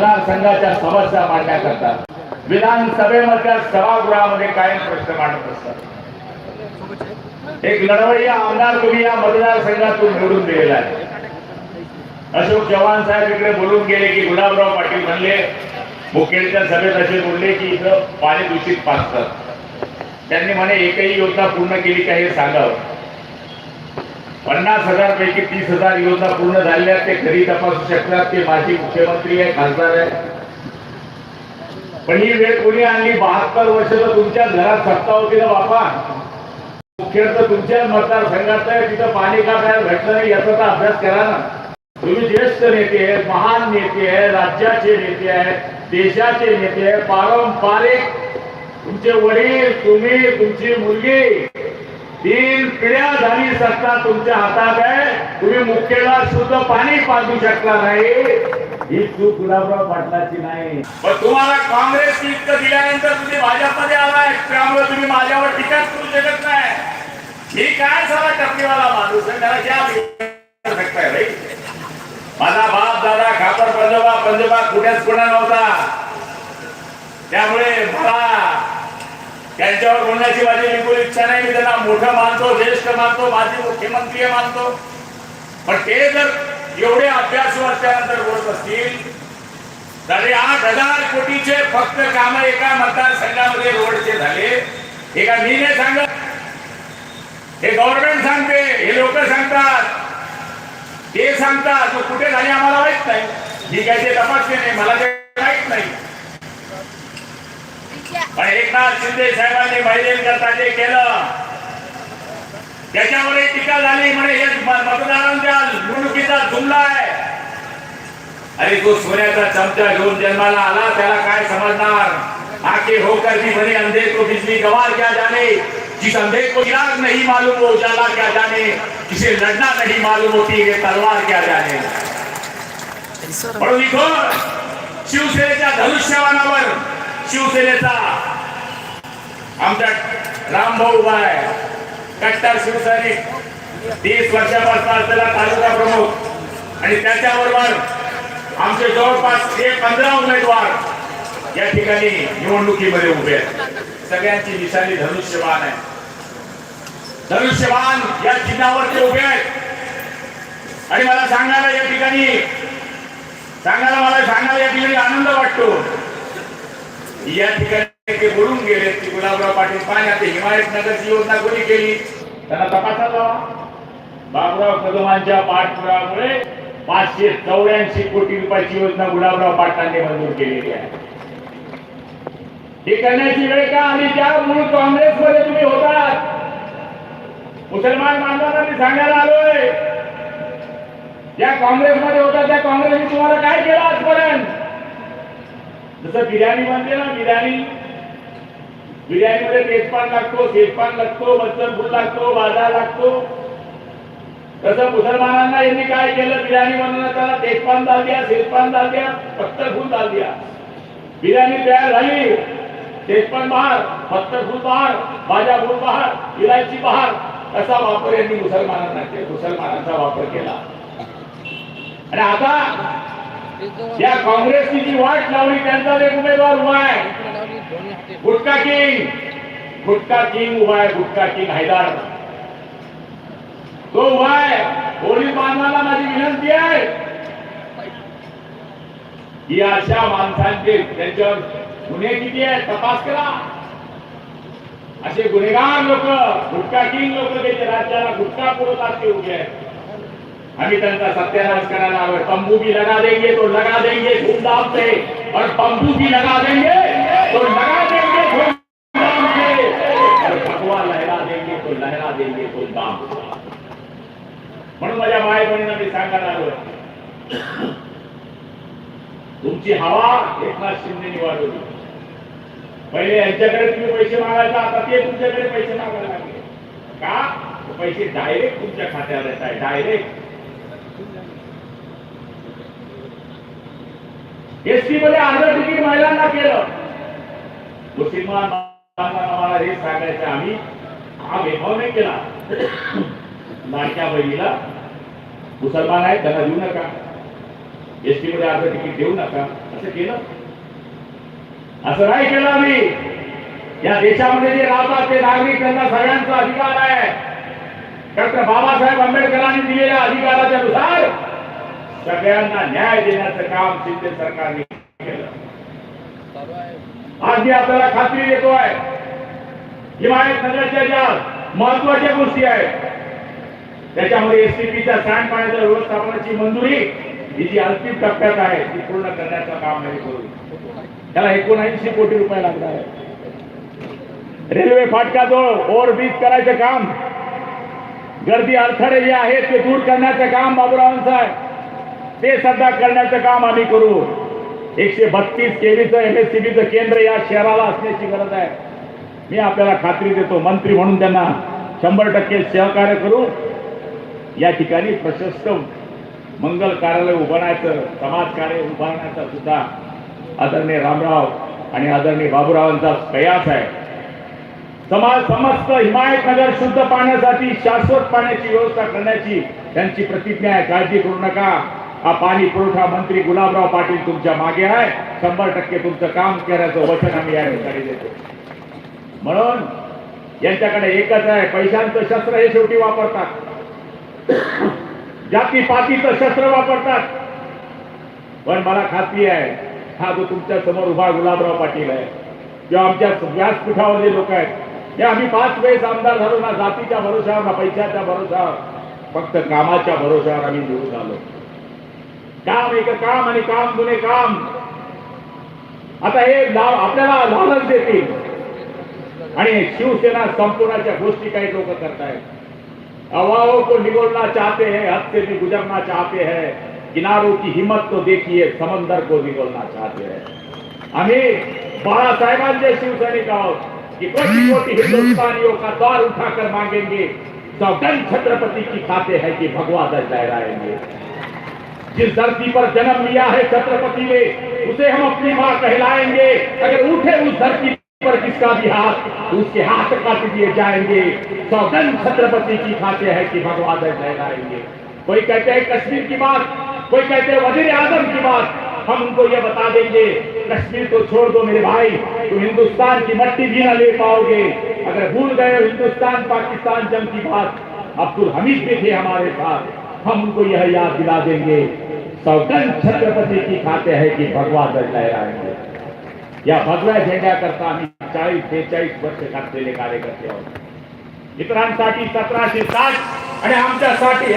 मतदार संघाच्या समस्या मांडण्या करतात. विधानसभेमधल्या सभागृहामध्ये कायम प्रश्न मांडत असतात. एक लढवय्या आमदार तुम्ही या मतदारसंघातून निवडून दिलेला आहे. अशोक चव्हाण साहेब इकडे बोलून गेले की गुलाबराव पाटील म्हणले मुखेडच्या सभेत असे बोलले की इथं पाणी दूषित पाचतात त्यांनी म्हणे एकही योजना पूर्ण केली का हे सांगावं. पन्नास हजार पैकी तीस हजार योजना पूर्ण झालेल्या ते घरी तपासू शकतात? ते माजी मुख्यमंत्री आहे खासदार आहे. पण ही वेळ कोणी आणली? बहात्तर वर्ष तर तुमच्या घरात सत्ता होती ना बापा. मुख्यतः तुमच्या मतदारसंघात आहे तिथं पाणी का काय भेटलं नाही याचा तर अभ्यास करा ना. तुम्ही ज्येष्ठ नेते आहेत महान नेते आहे राज्याचे नेते आहेत देशाचे नेते आहे पारंपरिक. तुमचे वडील तुम्ही तुमची मुलगी. तीन पिढ्या झाली सत्ता तुमच्या हातात आहे. तुम्ही मुख्यला शुद्ध पाणी पाजू शकला नाही. ही चूक गुलाबराव पाटलाची नाही. पण तुम्हाला काँग्रेस इतकं दिल्यानंतर तुम्ही भाजपमध्ये आलाय. त्यामुळे तुम्ही माझ्यावर टीकाच करू शकत नाही. ही काय सारा टपरीवाला माणूस त्याला क्या शकताय रे? माझा बाप दादा खापर पंजोबा पंजोबा कुठेच कुणा नव्हता. त्यामुळे मला त्यांच्यावर बोलण्याची माझी बिलकुल इच्छा नाही. मी त्यांना मोठं मानतो ज्येष्ठ मानतो माझी मुख्यमंत्री मानतो. पण ते जर एवढे अभ्यास वर्षानंतर बोलत असतील साडे आठ हजार कोटीचे फक्त काम एका मतदारसंघामध्ये रोडचे झाले. हे का मी नाही सांगत. हे गव्हर्नमेंट सांगते हे लोक सांगतात. ते सांगतात. मग कुठे झाले आम्हाला माहीत नाही. मी काय ते तपासले नाही. मला ते माहीत नाही. एकनाथ शिंदे साहेबांनी महिलेकरता जे केलं त्याच्यावर टीका झाली म्हणे हे मतदारांच्या निवडणुकीचा जुमला आहे. अरे तो सोन्याचा चमचा घेऊन जन्माला आला त्याला काय समजणार? आके होकर भी बने अंधे को बिजली गवार क्या जाने? जिस अंधे को इलाज नहीं मालूम वो उजाला क्या जाने? जिसे लड़ना नहीं मालूम होती ये तलवार क्या जाने? म्हणून शिवसेनेच्या धनुष्यवानावर शिवसेनेचा. आमच्या रामभाऊ बाय कट्टर शिवसैनिक तीस वर्षापासून असलेला तालुका प्रमुख. आणि त्याच्याबरोबर आमचे जवळपास हे पंधरा उमेदवार या ठिकाणी निवडणुकीमध्ये उभे आहेत. सगळ्यांची निशाणी धनुष्यबाण आहे. धनुष्यबाण या चिन्हावरती उभे आहेत. आणि मला सांगायला या ठिकाणी सांगायला मला सांगायला या ठिकाणी आनंद वाटतो या ठिकाणी ते बोलून गेले की गुलाबराव पाटील पाण्यात हिमायत नगरची योजना कोणी केली? त्यांना तपासा जावा बाबुराव कदमांच्या पाठपुरामुळे पाचशे चौऱ्याऐंशी कोटी रुपयाची योजना गुलाबराव पाटलांनी मंजूर केलेली आहे. हे करण्याची वेळ का आणि त्या मूळ काँग्रेसमध्ये तुम्ही होतात. मुसलमान बांधवांना मी सांगायला आलोय. ज्या काँग्रेसमध्ये होता त्या काँग्रेसने तुम्हाला काय केलं आजपर्यंत? जसं बिर्याणी बनते ना बिर्याणी. बिर्याणीमध्ये तेजपान लागतो शेजपान लागतो मच्छर फुल लागतो बाजार लागतो. तसं मुसलमानांना यांनी काय केलं? बिर्याणी बनवण्यात त्याला तेजपान दाल द्या शेजपान दाल द्या पत्तर फुल दाल द्या. बिर्याणी तयार झाली. तेजपान बहार पत्तर फुल बहार भाज्या फुल बहार इलायची बहार. असा वापर यांनी मुसलमानांना केला मुसलमानांचा वापर केला. आणि आता या काँग्रेसची जी वाट लावली त्यांचा एक उमेदवार उभा आहे. गुटका किंग. गुटका किंग उभा आहे गुटका किंग हैदार. तो उभा आहे. पोलीस बांधवाला माझी विनंती आहे. की अशा माणसांचे त्यांच्यावर गुन्हे किती आहेत तपास करा. असे गुन्हेगार लोक गुटका किंग लोक त्याचे राज्याला गुटखा पुरवतात ते उभे आहेत. हमें त्यांचा सत्यानाश कराना है तंबू भी लगा देंगे तो लगा देंगे धूमधाम से। और तंबू भी लगा देंगे तो लगा देंगे धूमधाम से। और भगवा लहरा देंगे तो लहरा देंगे धूमधाम म्हणून माझ्या माय बहिणींना मी सांगणार आलोय तुमची हवा एकनाथ शिंदे वाढवली पहिले यांच्याकडे तुम्ही पैसे मागायचा आता ते तुमच्याकडे पैसे मागायला लागले. का? पैसे डायरेक्ट तुमच्या खात्यावर येत आहे डायरेक्ट एसटी मध्ये अर्ध तिकीट महिलांना केलं. हे सांगायचं आम्ही हा भेदभाव नाही केला. लाडक्या बहिणीला मुसलमान आहेत त्यांना देऊ नका. एसटी मध्ये अर्ध तिकीट देऊ नका. असं केलं. असं नाही केलं आम्ही. या देशामध्ये जे राहतात ते नागरिक, त्यांना सगळ्यांचा अधिकार आहे. डॉक्टर बाबासाहेब आंबेडकरांनी दिलेल्या अधिकाराच्या नुसार सगळ्यांना न्याय देण्याचं काम शिंदे सरकारने केलं. आज मी आपल्याला खात्री देतोय हिमायत नगरच्या ज्या महत्त्वाच्या गोष्टी आहेत त्याच्यामध्ये एसटीपीच्या सांडपाण्याच्या व्यवस्थापनाची मंजुरी ही जी अंतिम टप्प्यात आहे ती पूर्ण करण्याचं काम नाही करू. त्याला एकोणऐंशी कोटी रुपये लागणार आहे रेल्वे फाटकाजवळ ओव्हरब्रिज करायचं काम. गर्दी अडथळे जे आहेत ते दूर करण्याचं काम बाबूरावांचं आहे. ते सध्या करण्याचं काम आम्ही करू. एकशे बत्तीस केवीचं एम एस सी केंद्र या शहराला असण्याची गरज आहे. मी आपल्याला खात्री देतो मंत्री म्हणून त्यांना शंभर टक्के सहकार्य करू. या ठिकाणी प्रशस्त मंगल कार्यालय उभारण्याचं समाज कार्य उभारण्याचा सुद्धा आदरणीय रामराव आणि आदरणीय बाबूरावांचा प्रयास आहे. समाज समस्त हिमायतनगर शुद्ध पाण्यासाठी शाश्वत पाण्याची व्यवस्था करण्याची त्यांची प्रतिज्ञा आहे. काळजी करू नका. हा पाणी पुरवठा मंत्री गुलाबराव पाटील तुमच्या मागे आहे. शंभर टक्के तुमचं काम करायचं वचन आम्ही या ठिकाणी देतो. म्हणून यांच्याकडे एकच आहे पैशांचं शस्त्र हे शेवटी वापरतात. जाती पातीचं शस्त्र वापरतात. पण मला खात्री आहे हा जो तुमच्यासमोर उभा गुलाबराव पाटील आहे किंवा आमच्या व्यासपीठावर जे लोक आहेत हे आम्ही पाच वेळेस आमदार झालो ना जातीच्या भरोशावर ना पैशाच्या भरोशावर फक्त कामाच्या भरोशावर आम्ही निवडून आलो. काम एक काम आणि काम। जुने काम आता हे आपल्याला लालच देतील. आणि शिवसेना संपूर्णाच्या गोष्टी काही लोक करतायत. हवाओं को निगोलना चाहते हैं हद से भी गुजरना चाहते हैं. किनारों की हिम्मत तो देखिए, समंदर को निगोलना चाहते हैं. आम्ही बाळासाहेबांचे शिवसैनिक आहोत. कि कोटि कोटि हिंदुस्तानियों का द्वार उठाकर मांगेंगे. सौगन छत्रपति की खाते हैं कि भगवा दज लहराएँगे. जिस धरती पर जन्म लिया है छत्रपति ने, उसे हम अपनी माँ कहलाएँगे। अगर उठे उस धरती पर किसका भी हाथ उसके हाथ काट दिए जाएँगे। सौगन छत्रपति की खाते हैं कि भगवा दज लहराएँगे कोई कहते हैं कश्मीर की बात, कोई कहते हैं वज़ीर आज़म की बात, हम उनको ये बता देंगे, कश्मीर को छोड़ दो मेरे भाई तुम हिंदुस्तान की मट्टी भी ना ले पाओगे। अगर भूल गए हिंदुस्तान, पाकिस्तान जंग की बात, अब्दुल हमीद भी थे हमारे साथ। हम उनको यह याद दिला देंगे। सौगन छत्रपति की खाते है कि भगवा दल लहराएंगे। या भगवा भगव्या झेंड्याकरता आम्ही चाळीस बेचाळीस वर्ष घातलेले कार्यकर्ते आहोत इतरांसाठी सतराशे साठ आणि आमच्यासाठी